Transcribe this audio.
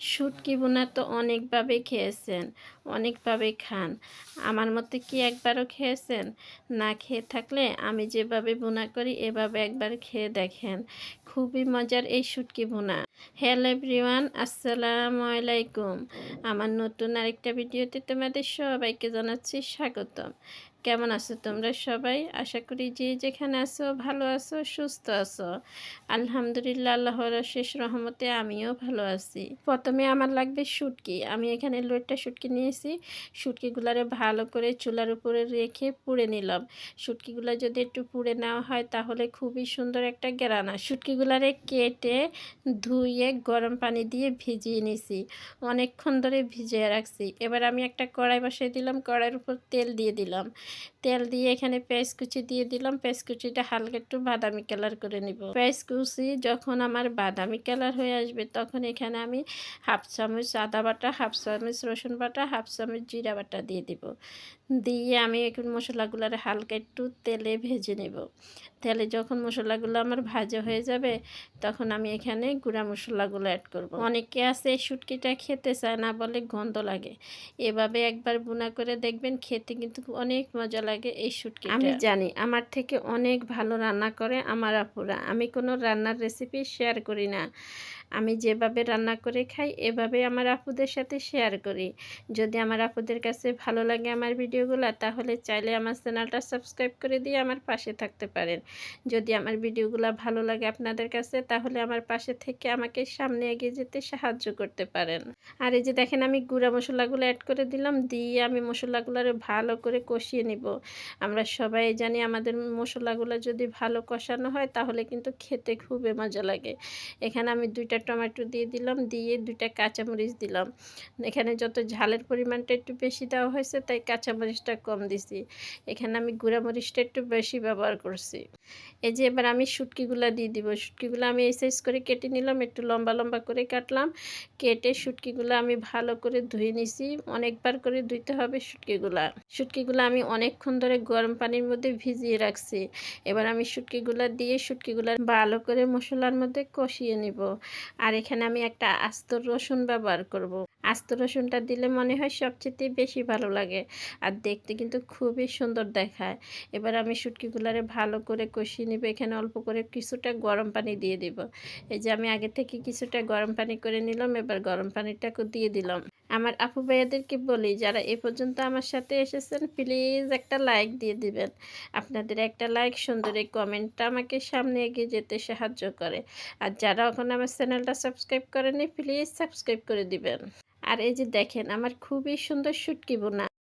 শুটকি বোনা তো অনেকভাবে খেয়েছেন, অনেকভাবে খান। আমার মতে কি একবারও খেয়েছেন? না খেয়ে থাকলে আমি যেভাবে বোনা করি, এভাবে একবার খেয়ে দেখেন। খুবই মজার এই শুটকি বোনা। হ্যালো এভরিওয়ান, আসসালামু আলাইকুম। আমার নতুন আরেকটা ভিডিওতে তোমাদের সবাইকে জানাচ্ছি স্বাগতম। কেমন আছো তোমরা সবাই? আশা করি যে যেখানে আছো, ভালো আছো, সুস্থ আছো। আলহামদুলিল্লাহ, আল্লাহর শেষ রহমতে আমিও ভালো আছি। প্রথমে আমার লাগবে শুটকি। আমি এখানে লোটটা শুটকি নিয়েছি। শুটকিগুলারে ভালো করে চুলার উপরে রেখে পুড়ে নিলাম। শুটকিগুলো যদি একটু পুড়ে নেওয়া হয়, তাহলে খুবই সুন্দর একটা গেরানা। শুটকিগুলারে কেটে ধুয়ে গরম পানি দিয়ে ভিজিয়ে নিছি। অনেকক্ষণ ধরে ভিজিয়ে রাখছি। এবার আমি একটা কড়াই বসিয়ে দিলাম। কড়াইয়ের উপর তেল দিয়ে দিলাম। তেল দিয়ে এখানে পেঁয়াজ কুচি দিয়ে দিলাম। পেঁয়াজ কুচিটা হালকা একটু বাদামি কালার করে নিব। পেঁয়াজ কুচি যখন আমার বাদামি কালার হয়ে আসবে, তখন এখানে আমি হাফ চামচ আদা বাটা, হাফ চামচ রসুন বাটা, হাফ চামচ জিরা বাটা দিয়ে দিব। দিয়ে আমি এখন মশলাগুলোর হালকা একটু তেলে ভেজে নেব। তেলে যখন মশলাগুলো আমার ভাজা হয়ে যাবে, তখন আমি এখানে গুঁড়া মশলাগুলো অ্যাড করব। অনেকে আছে এই শুটকিটা খেতে চায় না বলে গন্ধ লাগে। এভাবে একবার বুনা করে দেখবেন খেতে কিন্তু অনেক মজা লাগে এই শুটকি আমি জানি, আমার থেকে অনেক ভালো রান্না করে আমার আপুরা। আমি কোনো রান্নার রেসিপি শেয়ার করি না। আমি যেভাবে রান্না করে খাই, এভাবে আমার আপুদের সাথে শেয়ার করি। যদি আমার আপুদের কাছে ভালো লাগে আমার ভিডিওগুলো, তাহলে চাইলে আমার চ্যানেলটা সাবস্ক্রাইব করে দিয়ে আমার পাশে থাকতে পারেন। যদি আমার ভিডিওগুলো ভালো লাগে আপনাদের কাছে, তাহলে আমার পাশে থেকে আমাকে সামনে এগিয়ে যেতে সাহায্য করতে পারেন। আর এই যে দেখেন আমি গুঁড়া মশলাগুলো অ্যাড করে দিলাম, দিয়ে আমি মশলাগুলো ভালো করে কষিয়ে নিব। আমরা সবাই জানি আমাদের মশলাগুলো যদি ভালো কষানো হয়, তাহলে কিন্তু খেতে খুবই মজা লাগে। এখানে আমি দুইটা টমেটো দিয়ে দিলাম, দিয়ে দুইটা কাঁচামরিচ দিলাম। এখানে যত ঝালের পরিমাণটা একটু বেশি দেওয়া হয়েছে, তাই কাঁচামরিচটা কম দিছি। এখানে আমি গুঁড়ামরিচটা একটু বেশি ব্যবহার করছি। এই যে এবার আমি শুটকিগুলো দিয়ে দিব। শুটকিগুলো আমি এই সাইজ করে কেটে নিলাম, একটু লম্বা লম্বা করে কাটলাম। কেটে শুটকিগুলো আমি ভালো করে ধুয়ে নিছি। অনেকবার করে ধুইতে হবে শুটকিগুলা। শুটকিগুলো আমি অনেকক্ষণ ধরে গরম পানির মধ্যে ভিজিয়ে রাখছি। এবার আমি শুটকিগুলো দিয়ে শুটকিগুলো ভালো করে মশলার মধ্যে কষিয়ে নিব। আর এখানে আমি একটা আস্ত রসুন ব্যবহার করব। আস্ত রসুনটা দিলে মনে হয় সবচেয়ে বেশি ভালো লাগে আর দেখতে কিন্তু খুবই সুন্দর দেখায়। এবার আমি শুটকিগুলারে ভালো করে কষিয়ে নিব। এখানে অল্প করে কিছুটা গরম পানি দিয়ে দিব। এই যে আমি আগে থেকে কিছুটা গরম পানি করে নিলাম, এবার গরম পানিটাকে দিয়ে দিলাম। আমার আপু ভাইয়াদেরকে বলি, যারা এ পর্যন্ত আমার সাথে এসেছেন প্লিজ একটা লাইক দিয়ে দিবেন। আপনাদের একটা লাইক সুন্দর এই কমেন্টটা আমাকে সামনে এগিয়ে যেতে সাহায্য করে। আর যারা এখন আমার চ্যানেলটা সাবস্ক্রাইব করেনি প্লিজ সাবস্ক্রাইব করে দিবেন। আর এই যে দেখেন, আমার খুবই সুন্দর শুটকি বোনা।